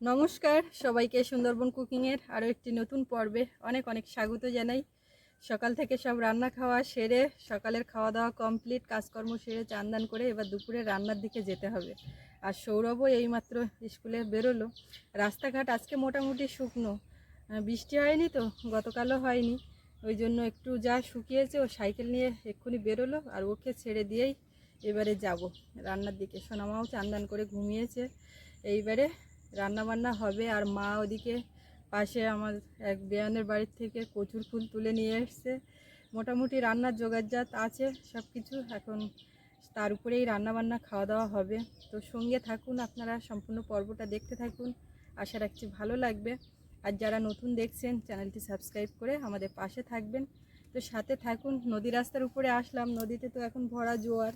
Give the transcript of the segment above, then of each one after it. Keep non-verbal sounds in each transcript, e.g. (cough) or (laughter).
নমস্কার, সবাইকে সুন্দরবন কুকিংয়ের আরও একটি নতুন পর্বে অনেক অনেক স্বাগত জানাই। সকাল থেকে সব রান্না খাওয়া সেরে, সকালের খাওয়া দাওয়া কমপ্লিট কাজকর্ম সেরে, চান্দান করে এবার দুপুরে রান্নার দিকে যেতে হবে। আর সৌরভও এইমাত্র স্কুলে বেরোলো। রাস্তাঘাট আজকে মোটামুটি শুকনো। বৃষ্টি হয়নি তো, গতকালও হয়নি। ওই জন্য একটু যা শুকিয়েছে ও সাইকেল নিয়ে এক্ষুনি বেরোলো আর ওকে ছেড়ে দিয়েই এবারে যাব। রান্নার দিকে সোনামাও চান্দান করে ঘুমিয়েছে। এইবারে রান্না বান্না হবে আর মা ওদিকে পাশে আমার এক বেয়ানের বাড়ির থেকে কচুর ফুল তুলে নিয়ে এসছে। মোটামুটি রান্নার জোগাড়জাত আছে সব কিছু এখন তার উপরেই রান্না বান্না খাওয়া দাওয়া হবে। তো সঙ্গে থাকুন, আপনারা সম্পূর্ণ পর্বটা দেখতে থাকুন। আশা রাখছি ভালো লাগবে। আর যারা নতুন দেখছেন, চ্যানেলটি সাবস্ক্রাইব করে আমাদের পাশে থাকবেন। তো সাথে থাকুন, নদী রাস্তার উপরে আসলাম। নদীতে তো এখন ভরা জোয়ার।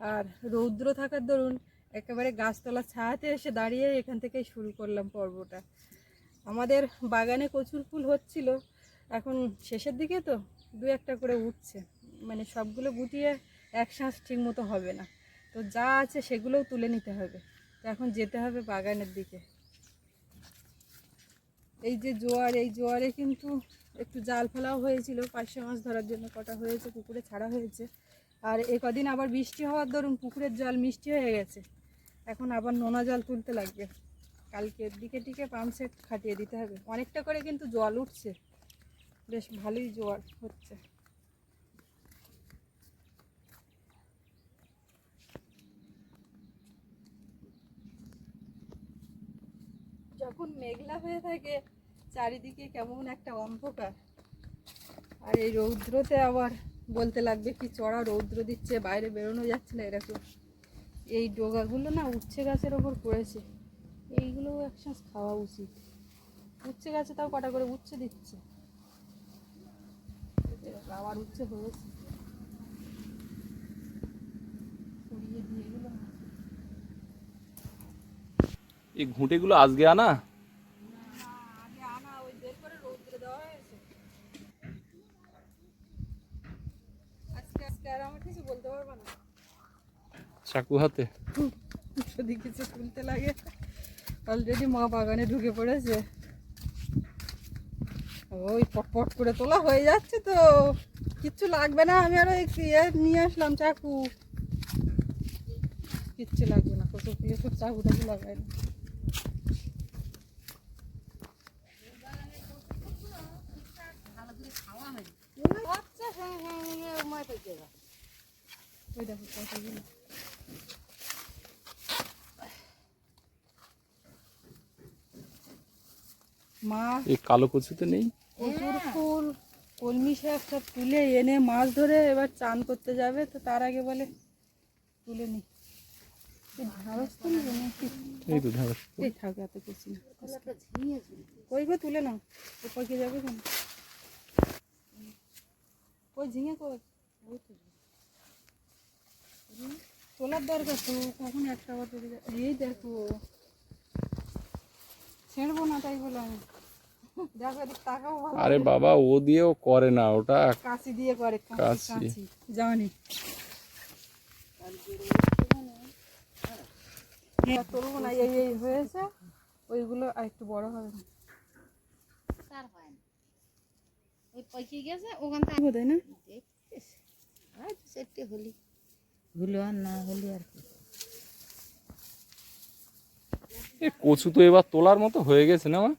আর রৌদ্র থাকার দরুন একেবারে গাছতলা ছায়াতে এসে দাঁড়িয়ে এখান থেকেই শুরু করলাম পর্বটা। আমাদের বাগানে কচুর ফুল হচ্ছিল। এখন শেষের দিকে তো দু একটা করে উঠছে। মানে সবগুলো গুটিয়ে এক শ্বাস ঠিক মতো হবে না। তো যা আছে সেগুলোও তুলে নিতে হবে। তো এখন যেতে হবে বাগানের দিকে। এই যে জোয়ার, এই জোয়ারে কিন্তু একটু জাল ফেলাও হয়েছিল। পাঁচশো মাছ ধরার জন্য কটা হয়েছে, পুকুরে ছাড়া হয়েছে। আর এ কদিন আবার বৃষ্টি হওয়ার দরুন পুকুরের জল মিষ্টি হয়ে গেছে। এখন আবার নোনা জল তুলতে লাগবে। কালকের দিকে টিকে পাম্প সেট খাটিয়ে দিতে হবে। অনেকটা করে কিন্তু জল উঠছে। বেশ ভালোই জোয়ার হচ্ছে। যখন মেঘলা হয়ে থাকে, চারিদিকে কেমন একটা অন্ধকার। আর এই রৌদ্রতে আবার বলতে লাগবে কি, চড়া রৌদ্র দিচ্ছে, বাইরে বেরোনো যাচ্ছে না এরকম। এই ডোগাগুলো না উচ্ছে গাছের ওপর পড়েছে। এইগুলোও একসাথে খাওয়া উচিত। উচ্ছে গাছে তাও কটা করে উচ্ছে দিচ্ছে। আবার উচ্ছে হয়েছে। এই ঘুঁটেগুলো আজকে আনা আগে আনা ওই বের করে রৌদ্রে দেওয়া হয়েছে আজকে আজকে আর আমার কিছু বলতে পারব না চাকু হাতে। যদি কিছু তুলতে লাগে অলরেডি মা বাগানে ঢুকে পড়েছে। ওই পটপট করে তোলা হয়ে যাচ্ছে তো। কিচ্ছু লাগবে না, আমি আরও ইয়ে নিয়ে আসলাম চাকু। কিচ্ছু লাগবে না, কত ফুলে খুব চাকু টাকু লাগাই না। আচ্ছা হ্যাঁ হ্যাঁ ওই দেখো, কতগুলো। মা এই কালো কচুতে নেই? কচুর ফুল। কলমি শাক সব তুলে এনে মাছ ধরে এবার চান করতে যাবে তো তার আগে বলে তুলে নি। তো তুলে নাও। যাবে কেন কই ঝিঙে কই? তোলার দরকার তো কখন একটা এই দেখো। ছেড়বো না তাই বলে আমি দেখো এদিক তাকাও ভালো আরে বাবা ও দিয়েও করে না ওটা কাশি দিয়ে করে। কাঁচি জানি। হ্যাঁ, এই এই হয়েছে ওইগুলো আর একটু বড় হবে তার হয় না। ওই পয়সা গেছে ওখান থেকে বোধহয় না? দেখতেছি আর হলি। হলো আর না হলি আর কি। এই কচু তো এবার তোলার মতো হয়ে গেছে না মা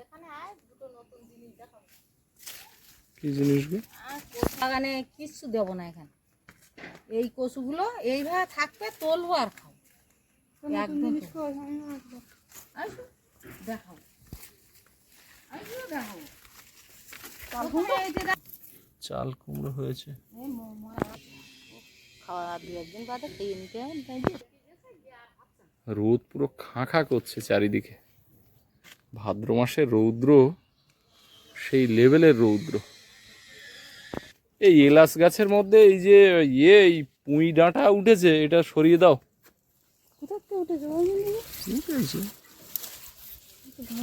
এখানে আয় দুটো নতুন জিনিস দেখাবো কি জিনিস গো? আর বাগানে কিচ্ছু দেবো না এখানে। এই কচুগুলো এইভাবে থাকবে তোলবো আর খাব। একদম দেখাবো চাল কুমড়ো? হয়েছে। রোদ পুরো খাঁ খাঁ করছে চারিদিকে। ভাদ্র মাসের রৌদ্র সেই লেভেলের রৌদ্র। এই এলাচ গাছের মধ্যে এই যে ইয়ে এই পুঁই ডাঁটা উঠেছে এটা সরিয়ে দাও।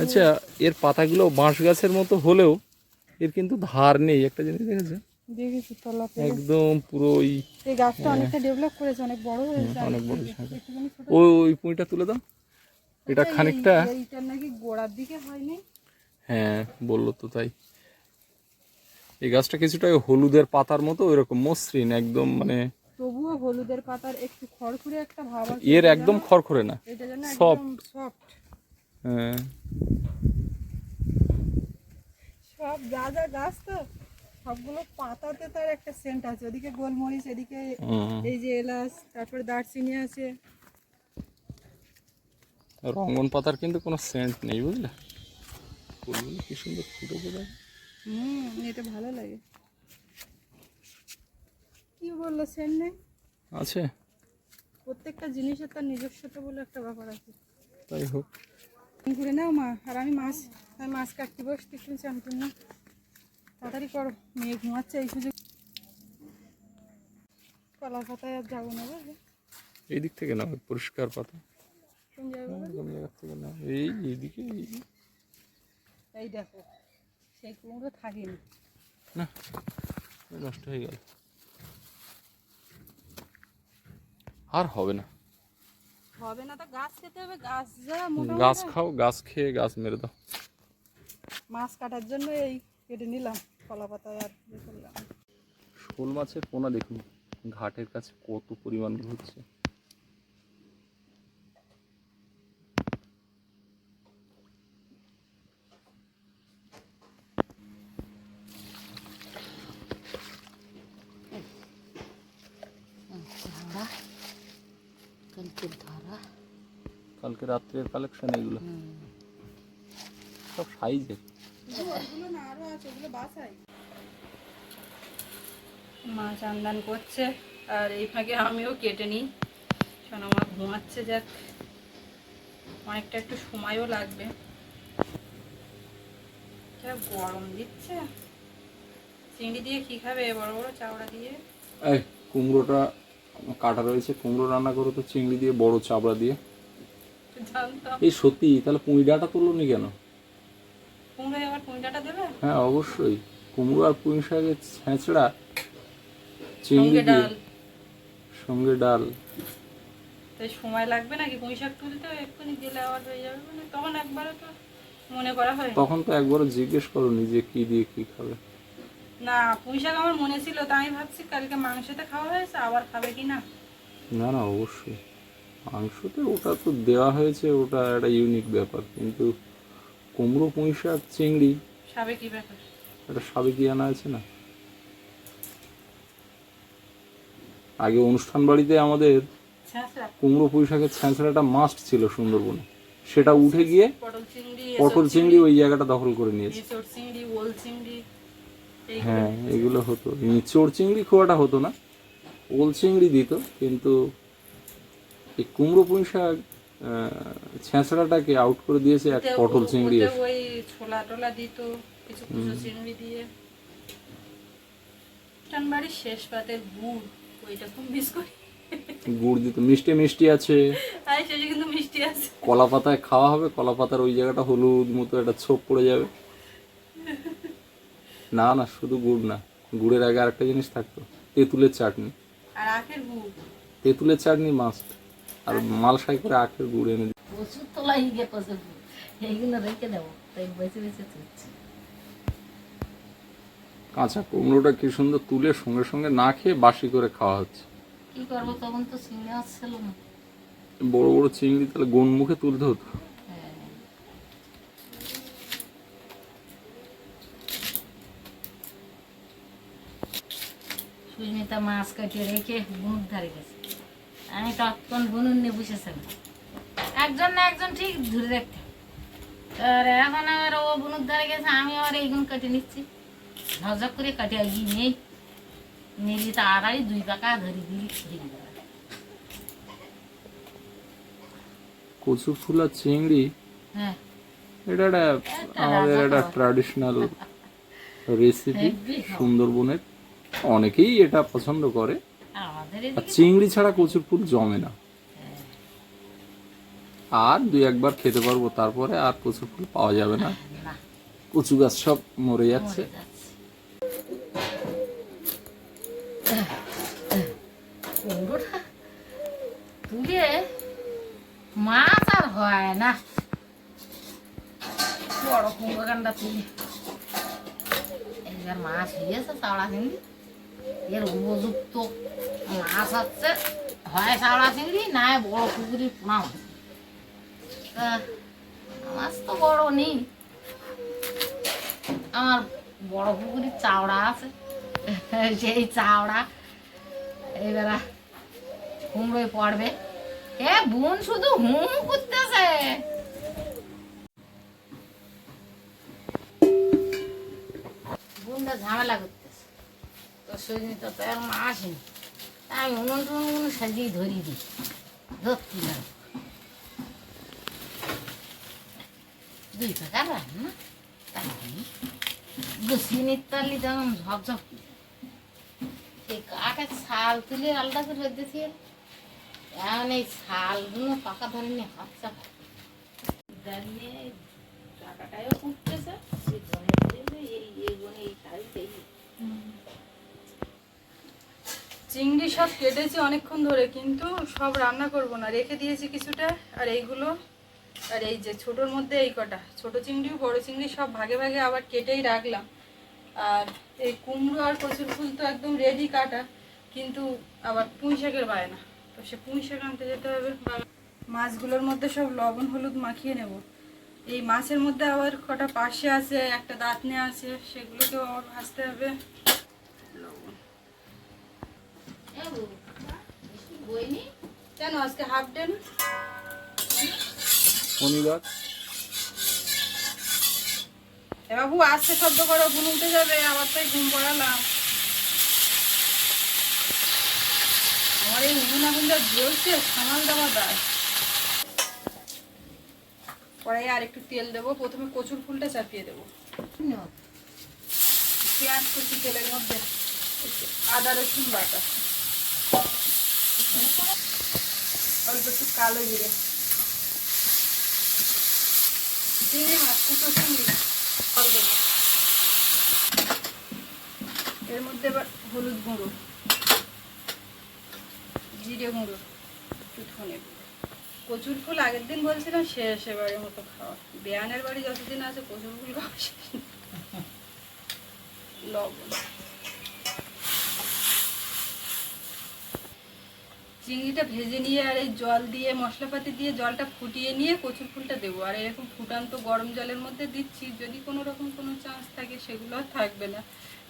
আচ্ছা এর পাতাগুলো বাঁশ গাছের মতো হলেও এর কিন্তু ধার নেই একটা জিনিস দেখেছে? দেখেছি তলা একদম পুরো ওই এই গাছটা অনেকটা ডেভেলপ করেছে অনেক বড় হয়েছে। অনেক বড় ওই ওই পুঁইটা তুলে দাও। এটা খানিকটা এইটার নাকি গোড়ার দিকে হয়নি। হ্যাঁ বলল তো তাই। এই গাছটা কিছুটা হলুদের পাতার মতো ওইরকম মসৃণ একদম মানে তবুও হলুদের পাতার একটু খড়খড়ে একটা ভাব আছে এর একদম খড়খড়ে না। একদম সফট। হ্যাঁ। সব যা যা গাছ তো সবগুলো পাতাতে তার একটা সেন্ট আছে ওদিকে গোলমরিচ এদিকে এই যে এলাচ তারপরে দারচিনি আছে। রঙ্গন পাতার কিন্তু কোনো সেন্ট নেই বুঝলে? ফুলগুলো কি সুন্দর দেখ হুম এটা ভালো লাগে। কি বলল সেন্ট নেই আছে। প্রত্যেকটা জিনিসের তার নিজস্বতা বলে একটা ব্যাপার আছে। তাই হোক। করে নাও মা আর আমি মাছ আমি মাছ কাটতে বসতে একটু চান না তাড়াতাড়ি করো মেয়ে ঘুমাচ্ছে এই সুযোগ কলা পাতায় আর যাব না বুঝলে এই দিক থেকে না পরিষ্কার পাতা। কোন জায়গার থেকে না এই এইদিকে এই- এই দেখো। সেই কুমড়ো থাকেনি। না নষ্ট হয়ে গেল। আর হবে না। হবে না তো গাছ খেতে হবে গাছ যা গাছ খাও গাছ খেয়ে গাছ মেরে দাও। মাছ কাটার জন্য এই কেটে নিলাম কলা পাতায় আর ইয়ে করলাম। শোল মাছের পোনা দেখুন ঘাটের কাছে কত পরিমাণ ঘুরছে ধারা কালকের ধারা কালকে রাত্রের কালেকশন এগুলো। সব সাইজের। ওগুলো না আরও আছে ওগুলো বাসাই মা চান্দান করছে আর এই ফাঁকে আমিও কেটে নিই। সোনা মা ঘুমাচ্ছে যাক। অনেকটা একটু সময়ও লাগবে। গরম দিচ্ছে। চিংড়ি দিয়ে কি খাবে বড় বড় চাওড়া দিয়ে? এই কুমড়োটা কাটা রয়েছে। কুমড়ো রান্না করো তো চিংড়ি দিয়ে বড় চাবড়া দিয়ে। জানতাম। এই সত্যি তাহলে পুঁই ডাঁটা তুললো নি কেন? কুমড়ো আবার কুমড়াটা দেবে? হ্যাঁ অবশ্যই। কুমড়ো আর পুঁই শাকের ছেঁচড়া চিংড়ি দিয়ে। ডাল। সঙ্গে ডাল। তাই সময় লাগবে নাকি? পুঁই শাক তুলতে এক্ষুনি দিলে আবার হয়ে যাবে। মানে তখন একবারে তো মনে করা হয় তখন তো একবার জিজ্ঞেস করো নিজে কি দিয়ে কি খাবে। না পুঁই শাক আমার মনে ছিল তাই আমি ভাবছি কালকে মাংসতে খাওয়া হয়েছে আবার খাবে কি না? না না অবশ্যই। মাংসতে ওটা তো দেওয়া হয়েছে ওটা একটা ইউনিক ব্যাপার। কিন্তু কুমড়ো পুঁই শাক চিংড়ি খাবে ব্যাপার। একটা সাবেকি আনা আছে না? আগে অনুষ্ঠান বাড়িতে আমাদের কুমড়ো পুঁই শাকের ছ্যাঁচড়াটা মাস্ট ছিল সুন্দরবনে। সেটা উঠে গিয়ে পটল চিংড়ি ওই জায়গাটা দখল করে নিয়েছে। হ্যাঁ এগুলো হতো। চোর চিংড়ি খোয়াটা হতো না। ওল চিংড়ি দিত কিন্তু এই কুমড়ো পুঁই শাক ছেঁচড়াটাকে আউট করে দিয়েছে এক পটল চিংড়ি ওই ছোলা টোলা দিত কিছু কিছু চিংড়ি দিয়ে। অনুষ্ঠান বাড়ির শেষ পাতের গুড় ওইটা খুব মিস করি। গুড় দিত। মিষ্টি মিষ্টি আছে। শেষে কিন্তু মিষ্টি আছে। কলা পাতায় খাওয়া হবে কলা পাতার ওই জায়গাটা হলুদ মতো একটা ছোপ পড়ে যাবে। না না শুধু গুড় না গুড়ের আগে আরেকটা জিনিস থাকতো তেঁতুলের চাটনি। আর আখের গুড়? তেঁতুলের চাটনি মাস্ট আর মালসাই করে আখের গুড় এনে দিত। প্রচুর তোলাই গিয়ে প্রচুর। এইগুলো রেখে দেবো। তাই বেছে বেছে তুলছি। কাঁচা কুমড়োটা কি সুন্দর তুলে সঙ্গে সঙ্গে না খেয়ে বাসি করে খাওয়া হচ্ছে। কি করব তখন তো চিংড়ি মাছ ছিল না। বড় বড় চিংড়ি তাহলে গোন মুখে তুলতে হতো। হ্যাঁ। সুস্মিতা মাছ কাটিয়ে রেখে বুনুর ধারে গেছে। আমি তখন বুনুর নিয়ে বসেছিলাম। একজন না একজন ঠিক ধরে রাখতে আর এখন আবার ও বুনুর ধারে গেছে আমি আবার এইগুলো কেটে নিচ্ছি। ঝকঝক করে কাটিয়ে গিয়ে নেই। নিলি তাড়াতাড়ি দুই পাকা ধরে দিলি দিলি কচু ফুলা চিংড়ি? হ্যাঁ। এটা একটা আমাদের একটা ট্র্যাডিশনাল রেসিপি (laughs) সুন্দরবনের। অনেকেই এটা পছন্দ করে। আর চিংড়ি ছাড়া কচুর ফুল জমে না। আর দুই একবার খেতে পারব তারপরে আর কচুর ফুল পাওয়া যাবে না। কচু গাছ সব মরে যাচ্ছে। তুলে মাছ আর হয় না। বড় কুমড়ো কান্ডা তুলি। এইবার মাছ হয়েছে চাওড়া চিংড়ি। এর উপযুক্ত মাছ হচ্ছে হয় চাওড়া চিংড়ি না বড় পুকুরি পোনা মাছ। মাছ তো বড় নেই। আমার বড় পুকুরির চাওড়া আছে। সেই চাওড়া এইবার কুমড়োয় পড়বে। এ বোন শুধু হুম করতেছে। বোনটা ঝামেলা করতেছে। তো সেদিন তো তো এখন আসেনি। আমি উনুন টুনুন সাজিয়ে ধরিয়ে দিই। ধরতি না দুই টাকা রান্না তাই গুছিয়ে নিতে পারলি যেমন ঝকঝক এই কাঠের ছাল তুলে আলাদা করে রেখেছি এখন এই শালগুলো পাকা ধরে নিয়ে হাত চাপা। দাঁড়িয়ে টাকাটাও উঠতেছে এই এই এই শাড়িতে চিংড়ি সব কেটেছি অনেকক্ষণ ধরে, কিন্তু সব রান্না করব না। রেখে দিয়েছি কিছুটা, আর এইগুলো, আর এই যে ছোটোর মধ্যে এই কটা। ছোটো চিংড়ি বড় চিংড়ি সব ভাগে ভাগে আবার কেটেই রাখলাম। আর এই কুমড়ো আর কচুর ফুল তো একদম রেডি কাটা, কিন্তু আবার পুঁই শাকের বায়না তো সে পুঁই শাক আনতে যেতে হবে। মাছগুলোর মধ্যে সব লবণ, হলুদ মাখিয়ে নেব। এই মাছের মধ্যে আবার কটা পাশে আছে, একটা দাঁতনে আছে, সেগুলোকেও আবার ভাজতে হবে। লবণ। কেন আজকে হাফ ডে না? শনিবার। বাবু আসছে শব্দ করো ঘুম উঠে যাবে আবার তাই ঘুম পড়ালাম। আমার এই উনুন এখন যা জ্বলছে সামাল দেওয়া দায়। পরে আর একটু তেল দেবো প্রথমে কচুর ফুলটা চাপিয়ে দেবো। পেঁয়াজ কুচি তেলের মধ্যে আদা রসুন বাটা অল্প একটু কালো জিরে। চিংড়ি মাছ কুচো চিংড়ি। জল দেবো। এর মধ্যে এবার হলুদ গুঁড়ো। জিরে গুঁড়ো। একটু ধনে গুঁড়ো কচুর ফুল আগের দিন বলছিলাম, শেষ এবারের মতো খাওয়া। বেয়ানের বাড়ি যতদিন আছে, কচুর ফুল খাওয়া শেষ লবণ। চিংড়িটা ভেজে নিয়ে আর এই জল দিয়ে মশলাপাতি দিয়ে জলটা ফুটিয়ে নিয়ে কচুর ফুলটা দেবো। আর এরকম ফুটান্ত গরম জলের মধ্যে দিচ্ছি যদি কোনো রকম কোনো চান্স থাকে সেগুলো আর থাকবে না।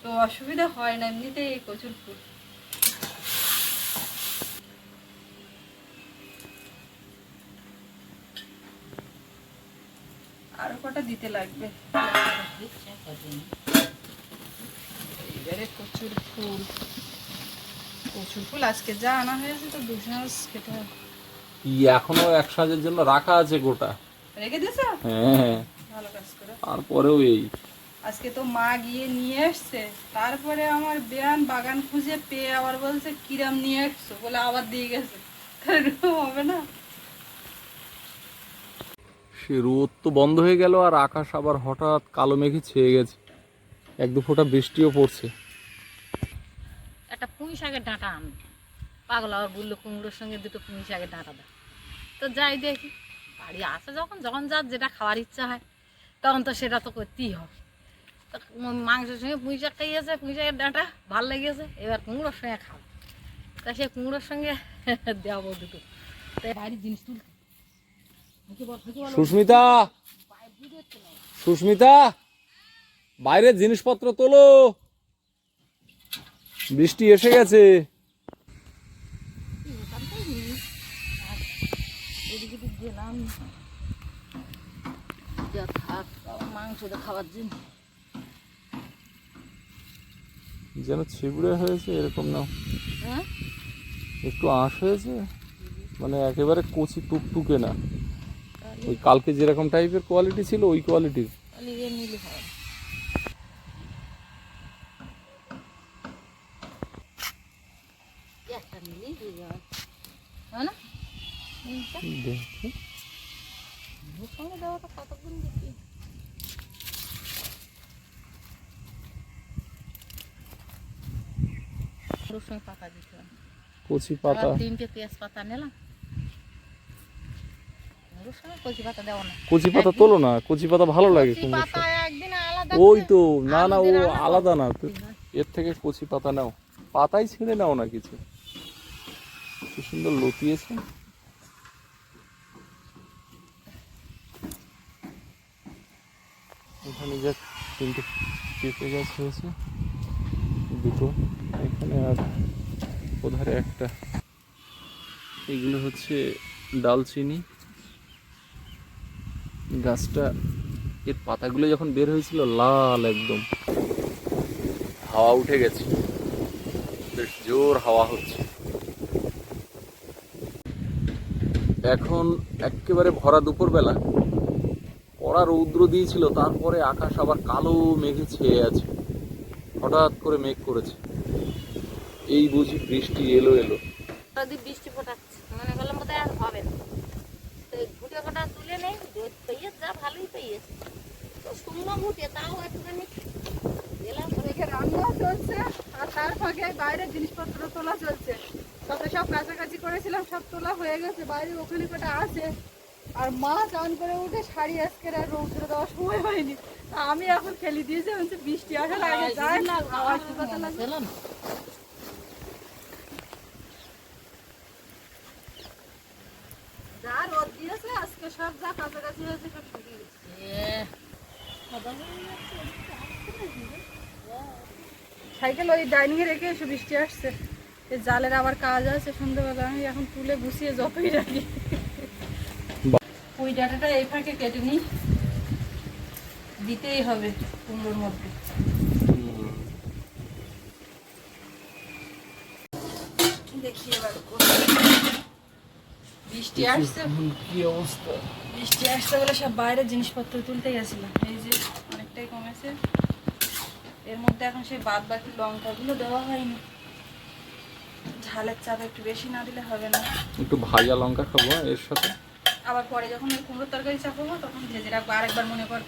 তো অসুবিধা হয় না এমনিতেই এই কচুর ফুল। আরও কটা দিতে লাগবে? এবারে কচুর ফুল। কচুর ফুল। আজকে যা আনা হয়েছে তো দুশো মাস খেতে হবে। ই এখনও এক সাজের জন্য রাখা আছে গোটা। রেখে দিয়েছ? হ্যাঁ। ভালো কাজ করে। তারপরেও এই। আজকে তো মা গিয়ে নিয়ে এসছে। তারপরে আমার বেয়ান বাগান খুঁজে পেয়ে আবার বলছে কিরাম নিয়ে এসছো? বলে আবার দিয়ে গেছে। হবে না? সে রোদ তো বন্ধ হয়ে গেল আর আকাশ আবার হঠাৎ কালো মেঘে ছেয়ে গেছে। এক দু ফোঁটা বৃষ্টিও পড়ছে। একটা পুঁই শাকের ডাঁটা আনবে। পাগলা আবার বলল কুমড়োর সঙ্গে দুটো পুঁই শাকের ডাঁটা দাও। তো যাই দেখি বাড়ি আসে যখন যখন যার যেটা খাওয়ার ইচ্ছা হয় তখন তো সেটা তো করতেই হবে। তো মাংসের সঙ্গে পুঁই শাক খাইয়েছে পুঁই শাকের ডাঁটা ভালো লেগেছে এবার কুমড়োর সঙ্গে খাব। তা সে কুমড়োর সঙ্গে (laughs) দেওয়াবো দুটো। তাই বাড়ির জিনিস তুলতে। সুস্মিতা! সুস্মিতা! বাইরের জিনিসপত্র তোলো! বৃষ্টি এসে গেছে। যেন ছিবড়ে হয়েছে এরকম না। হ্যাঁ? একটু আঁশ হয়েছে মানে একেবারে কচি টুকটুকে না। ওই কালকে যেরকম টাইপের কোয়ালিটি ছিল ওই কোয়ালিটির তাহলে ইয়ে নিলে হবে একটা নিলেই হয়ে যাবে তাই না তিনটা দেখি ওর দেওয়াটা কতক্ষণ দেখি ওর পাতা দিতে কচি পাতা তিনটে পেঁয়াজ পাতা নিলাম কচি পাতা তোলো না কচি পাতা ভালো লাগে ওই তো না না ও আলাদা না এর থেকে কচি পাতা নাও। পাতাই ছিঁড়ে নাও না কিছু। কি সুন্দর লতিয়েছে। এখানে যা তিনটে পেঁপে গাছ হয়েছে। দুটো। এখানে আর ওধারে একটা। এগুলো হচ্ছে ডালচিনি। গাছটা, এর পাতাগুলো যখন বের হয়েছিল লাল একদম। হাওয়া উঠে গেছে। বেশ জোর হাওয়া হচ্ছে। এখন একেবারে ভরা দুপুরবেলা। কড়া রৌদ্র দিয়েছিল তারপরে আকাশ আবার কালো মেঘে ছেয়ে আছে। হঠাৎ করে মেঘ করেছে। এই বুঝি বৃষ্টি এলো এলো। বৃষ্টি ফোটাচ্ছে মনে করলাম বোধহয় আর হবে না। ঘুটে কটা তুলে নেই রোদ পেয়ে যা ভালোই পেয়েছে। তো শুকনো ঘুটে তাও একটুখানি দিলাম এদিকে রান্না চলছে আর তার ফাঁকে বাইরে জিনিসপত্র তোলা চলছে। তবে সব কাছাকাছি করেছিলাম সব তোলা হয়ে গেছে। বাইরে ওখানে কটা আছে আর মা চান করে উঠে শাড়ি আজকের আর রৌদ্র দেওয়ার সময় হয়নি। তা আমি এখন ফেলে দিয়েছি বলছে বৃষ্টি আসার আগে যাই। আবার শুকাতে লাগবে? চলো না যা রোদ দিয়েছে আজকে সব যা কাছাকাছি হয়েছে সব শুকিয়ে সাইকেল ওই ডাইনিং এ রেখে এসে বৃষ্টি আসছে। এই জালের আবার কাজ আছে সন্ধ্যেবেলা আমি এখন তুলে গুছিয়ে যতই রাখি। ওই ডাটাটা এই ফাঁকে কেটে নিই। দিতেই হবে কুমড়োর মধ্যে। দেখি এবার বৃষ্টি আসছে। কি অবস্থা। বৃষ্টি আসতে বলে সব বাইরের জিনিসপত্র তুলতে গেছিলাম এই যে অনেকটাই কমেছে। এর মধ্যে এখন সেই বাদ বাকি লঙ্কাগুলো দেওয়া হয়নি। ঝালের চাপ একটু বেশি না দিলে হবে না। একটু ভাজা লঙ্কা খাব এর সাথে? আবার পরে যখন ওই কুমড়োর তরকারি চাপাবো তখন ভেজে রাখব। আরেকবার মনে করব।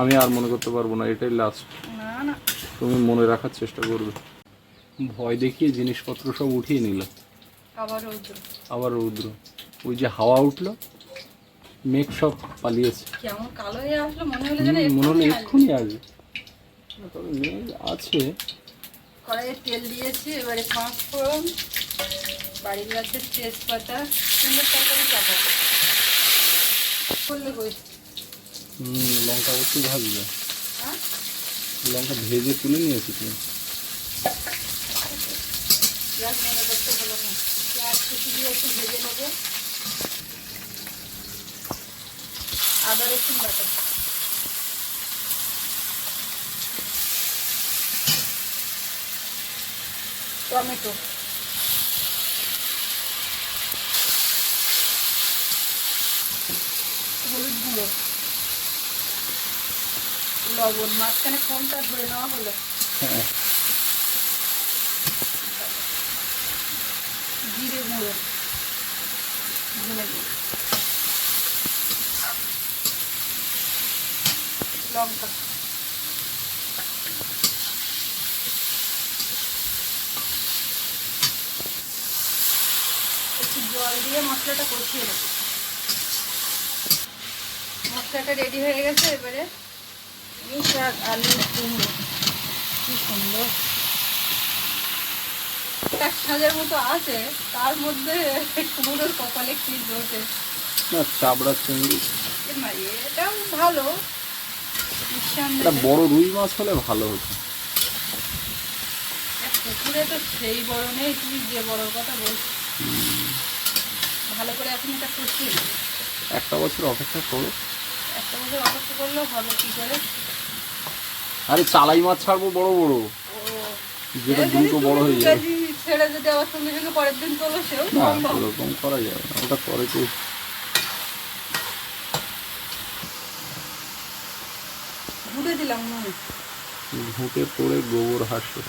আমি আর মনে করতে পারব না এটাই লাস্ট না না। তুমি মনে রাখার চেষ্টা করবে। ভয় দেখিয়ে জিনিসপত্র সব উঠিয়ে নিল। আবার রৌদ্র। আবার রৌদ্র। ওই যে হাওয়া উঠল মেঘ সব পালিয়েছে। কেমন কালো হয়ে আসলো মনে হলো যেন মনে হলো এক্ষুনি আসবে। তবে মেঘ আছে। কড়াইয়ে তেল দিয়েছি এবারে পাঁচ ফোড়ন বাড়ির গাছের তেজপাতা সুন্দর তরকারি চাপাবো। হুম, লঙ্কা অবশ্যই ভাজবে। হ্যাঁ? লঙ্কা ভেজে তুলে নিয়েছি তুমি পেঁয়াজ করতে হলো না। পেঁয়াজ কুচি দিয়ে একটু ভেজে নেব। আদা রসুন বাটা। টমেটো হলুদ গুঁড়ো লবণ মাঝখানে কোনটা ধরে নেওয়া হলো। হ্যাঁ। জিরে গুঁড়ো। ধনে গুঁড়ো। লঙ্কা। একটু জল দিয়ে মশলাটা কষিয়ে নেব। মশলাটা রেডি হয়ে গেছে এবারে। এই শাক আলু কুমড়ো। কি সুন্দর। এক সাজের মতো আছে তার মধ্যে কুমড়োর কপালে কি জোটে। না চাবড়া চিংড়ি। এটাও ভালো। একটা বড় রুই মাছ হলে ভালো হতো। পুকুরে তো সেই বড় নেই তুমি যে বড় কথা বলছো ভালো করে এখন এটা একটা বছর অপেক্ষা করো। একটা বছর অপেক্ষা করলেও হবে কি করে? আরে চালাই মাছ ছাড়বো বড় বড়। যেটা দ্রুত বড় হয়ে যাবে। কেজি ছেড়ে যদি আবার সঙ্গে সঙ্গে পরের দিন তোলো সেও না সম্ভব। ওরকম করা যাবে না ওটা করে। তো ঘুরে দিলাম নুন ঘুঁটে পড়ে গোবর হাসে।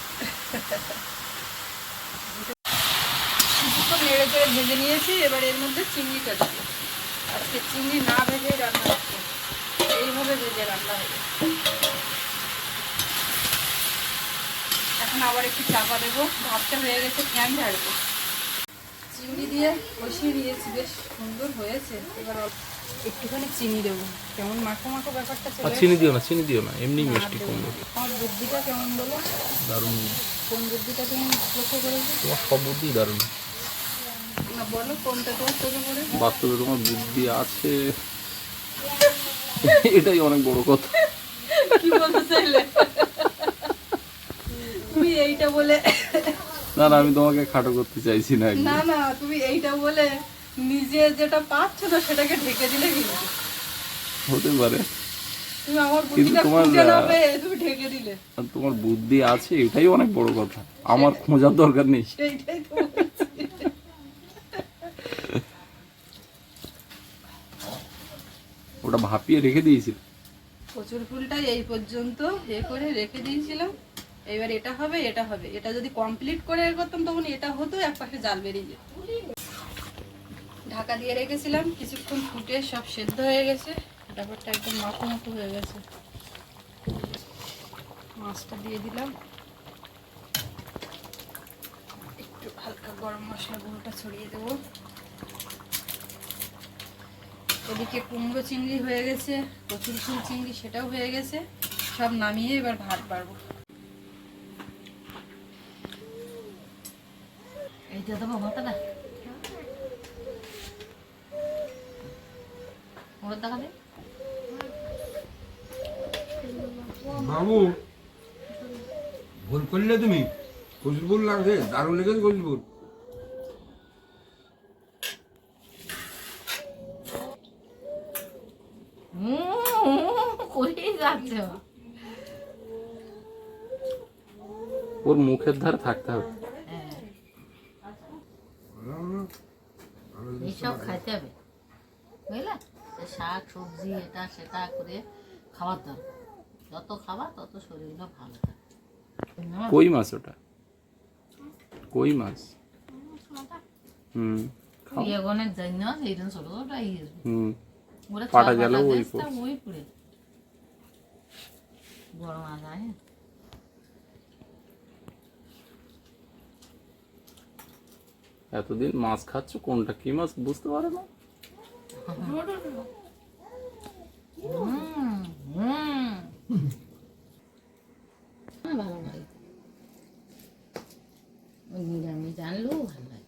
নেড়ে চেড়ে ভেজে নিয়েছি এবার এর মধ্যে আজকে চিংড়ি না ভেজেই রান্না এইভাবে ভেজে রান্না হবে এখন আবার একটু চাপা দেবো। ভাতটা হয়ে গেছে ফ্যান ঝাড়বো। চিংড়ি দিয়ে কষিয়ে দিয়েছি বেশ সুন্দর হয়েছে। এবার একটুখানি চিনি দেবো। কেমন মাখো মাখো ব্যাপারটা চলে চিনি দিও না চিনি দিও না এমনি মিষ্টি দেবো। আমার বুদ্ধিটা কেমন বলো? দারুণ। কোন বুদ্ধিটা তুমি লক্ষ্য করেছ? তোমার সব বুদ্ধি দারুণ। না বলো কোনটা তোমার চোখে পড়ে? বাস্তবে তোমার বুদ্ধি আছে। এটাই অনেক বড় কথা। কি বলতে চাইলে? তুমি এইটা বলে না না আমি তোমাকে খাটো করতে চাইছি না না না তুমি এইটা বলে নিজে যেটা পাচ্ছ না সেটাকে ঢেকে দিলে কিন্তু। হতে পারে। তুমি আমার বুদ্ধিটা তোমার, খুঁজে না তুমি ঢেকে দিলে। তোমার বুদ্ধি আছে এটাই অনেক বড় কথা। আমার খোঁজার দরকার নেই। সেইটাই তো ওটা ভাপিয়ে রেখে দিয়েছিল। কচুর ফুলটা এই পর্যন্ত এ করে রেখে দিয়েছিলাম। এবার এটা হবে এটা হবে। এটা যদি কমপ্লিট করে করতাম, তখন এটা হতো, এক পাশে জাল বেরিয়ে যেত। ঢাকা দিয়ে রেখেছিলাম, কিছুক্ষণ ফুটে সব সেদ্ধ হয়ে গেছে। ব্যাপারটা একদম মাখো মাখো হয়ে গেছে। মাছটা দিয়ে দিলাম। একটু হালকা গরম মশলা গুঁড়োটা ছড়িয়ে দেবো। ওদিকে কুমড়ো চিংড়ি হয়ে গেছে, কচুর ফুল চিংড়ি সেটাও হয়ে গেছে। সব নামিয়ে এবার ভাত বাড়বো। এইটা দেবো ওর দেখা বাবু ভুল করলে তুমি। কচুরপুর লাগছে দারুণ লেগেছে ওর মুখের ধারে থাকতে হবে হ্যাঁ এইসব খাইতে হবে বুঝলে সে শাক সবজি এটা সেটা করে খাবার দরকার। যত খাবার তত শরীরটা ভালো থাকে। কই মাছ ওটা? কই মাছ? হুম। এগনের জন্য এইরকম ছোট ছোট ইয়ে হুম। পাটা গেল ওই। ওই পুড়ে। বড় মাছ আছে এতদিন মাছ খাচ্ছ কোনটা কি মাছ বুঝতে পারো না? ভালো (laughs) লাগে ওই ভালো লাগে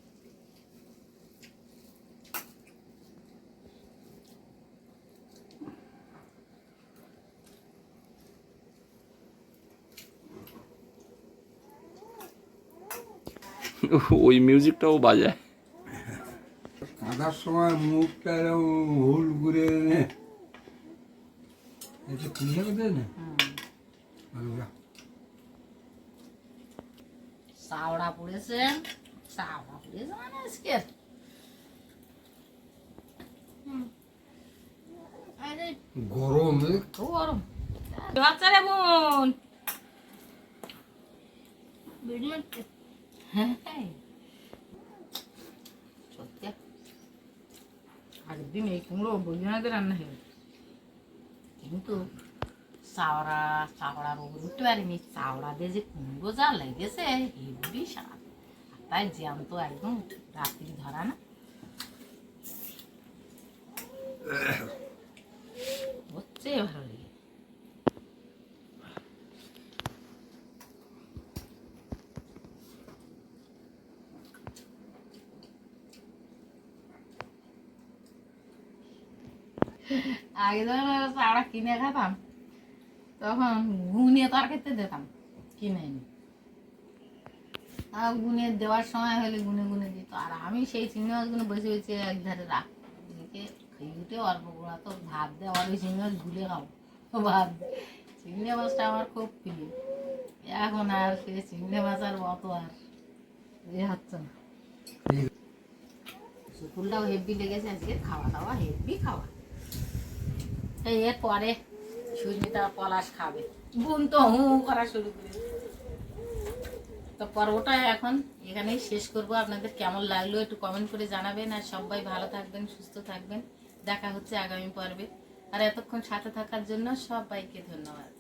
ওই মিউজিকটাও বাজায়। কাঁদার সময় মুখটা এরকম হুল করে এনে এটা খুঁজে পেতে না ভালো না। চাওড়া পড়েছে চাওড়া পড়েছে মানে আজকে আরে গরম এ। খুব গরম বাচ্চা রে বোন হ্যাঁ, হ্যাঁ। সত্যি আগের দিন এই কুমড়ো বৈজনাতে রান্না হয়ে কিন্তু চাওড়া চাওড়ার উপর উঠতে পারিনি চাওড়া দিয়ে যে কুমড়ো যা লেগেছে হেবি স্বাদ আর তাই জ্যান্ত একদম রাত্রি ধরা না। হচ্ছে ভালো লেগে। আগে যখন চাওড়া কিনে খেতাম। তখন গুনে তরকারিতে দিতাম কিনে এনে আর গুনে দেওয়ার সময় হলে গুনে গুনে দিত। আর আমি সেই চিংড়ি মাছগুলো বসে বসে এক ধারে রাখ খেয়ে উঠে অল্প গুঁড়া তো ভাত দেয় আর ওই চিংড়ি মাছ গুলে খাব। ভাত দিয়ে। চিংড়ি মাছটা আমার খুব প্রিয়। এখন আর সে চিংড়ি মাছ আর অত আর এ হচ্ছে না। শুকুলটাও হেভি লেগেছে আজকে, খাওয়া দাওয়া হেভি খাওয়া। এই এর পরে সুস্মিতা পলাশ খাবে। বোন তো হু করা শুরু করে তো পর্বটা এখন এখানেই শেষ করব। আপনাদের কেমন লাগল একটু কমেন্ট করে জানাবেন। আর সবাই ভালো থাকবেন, সুস্থ থাকবেন। দেখা হচ্ছে আগামী পর্বে। আর এতক্ষণ সাথে থাকার জন্য সবাইকে ধন্যবাদ।